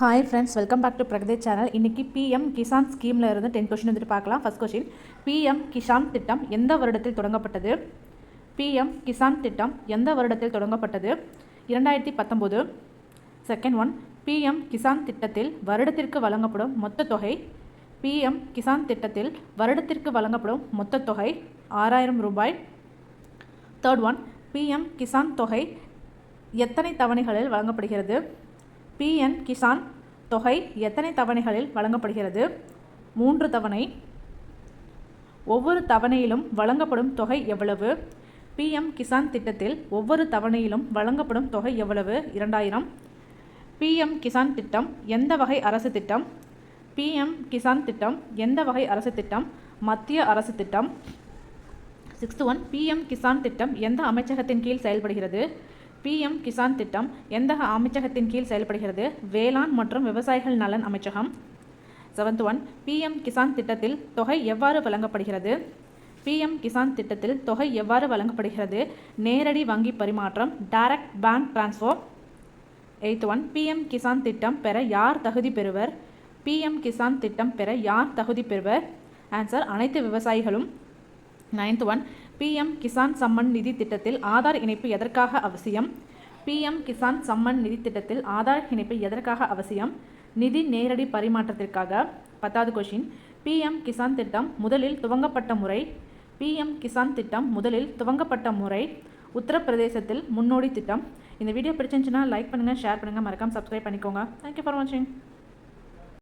Hi friends welcome back to பிரகதே channel இன்றைக்கி PM Kisan ஸ்கீமில் இருந்து டென் கொஷின் வந்துட்டு பார்க்கலாம். ஃபஸ்ட் கொஷின் பிஎம் கிசான் திட்டம் எந்த வருடத்தில் தொடங்கப்பட்டது? பிஎம் கிசான் திட்டம் எந்த வருடத்தில் தொடங்கப்பட்டது? இரண்டாயிரத்தி பத்தொம்போது செகண்ட் ஒன் பிஎம் கிசான் திட்டத்தில் வருடத்திற்கு வழங்கப்படும் மொத்த தொகை? பிஎம் கிசான் திட்டத்தில் வருடத்திற்கு வழங்கப்படும் மொத்த தொகை ஆறாயிரம் ரூபாய். தேர்ட் ஒன் பிஎம் கிசான் தொகை எத்தனை தவணைகளில் வழங்கப்படுகிறது? பிஎன் கிசான் தொகை எத்தனை தவணைகளில் வழங்கப்படுகிறது? மூன்று தவணை. ஒவ்வொரு தவணையிலும் வழங்கப்படும் தொகை எவ்வளவு? பிஎம் கிசான் திட்டத்தில் ஒவ்வொரு தவணையிலும் வழங்கப்படும் தொகை எவ்வளவு? இரண்டாயிரம். பிஎம் கிசான் திட்டம் எந்த வகை அரசு திட்டம்? பிஎம் கிசான் திட்டம் எந்த வகை அரசு திட்டம்? மத்திய அரசு திட்டம். சிக்ஸ்த் ஒன் பிஎம் கிசான் திட்டம் எந்த அமைச்சகத்தின் கீழ் செயல்படுகிறது? பிஎம் கிசான் திட்டம் எந்த அமைச்சகத்தின் கீழ் செயல்படுகிறது? வேளாண் மற்றும் விவசாயிகள் நலன் அமைச்சகம். செவன்த் ஒன் பிஎம் கிசான் திட்டத்தில் தொகை எவ்வாறு வழங்கப்படுகிறது? பிஎம் கிசான் திட்டத்தில் தொகை எவ்வாறு வழங்கப்படுகிறது? நேரடி வங்கி பரிமாற்றம் direct bank transfer eight one PM Kisan திட்டம் பெற யார் தகுதி பெறுவர்? பிஎம் கிசான் திட்டம் பெற யார் தகுதி பெறுவர்? ஆன்சர் அனைத்து விவசாயிகளும். Ninth one PM Kisan Samman Nidhi திட்டத்தில் ஆதார் இணைப்பு எதற்காக அவசியம்? பிஎம் கிசான் சம்மன் நிதி திட்டத்தில் ஆதார் இணைப்பு எதற்காக அவசியம்? நிதி நேரடி பரிமாற்றத்திற்காக பத்தாவது கொஷின் பிஎம் கிசான் திட்டம் முதலில் துவங்கப்பட்ட முறை. பிஎம் கிசான் திட்டம் முதலில் துவங்கப்பட்ட முறை. உத்தரப்பிரதேசத்தில் முன்னோடி திட்டம். இந்த வீடியோ பிடிச்சிருந்துச்சுன்னா லைக் பண்ணுங்கள் ஷேர் பண்ணுங்கள் மறக்காமல் சப்ஸ்கிரைப் பண்ணிக்கோங்க. தேங்க்யூ ஃபார் வாட்சிங்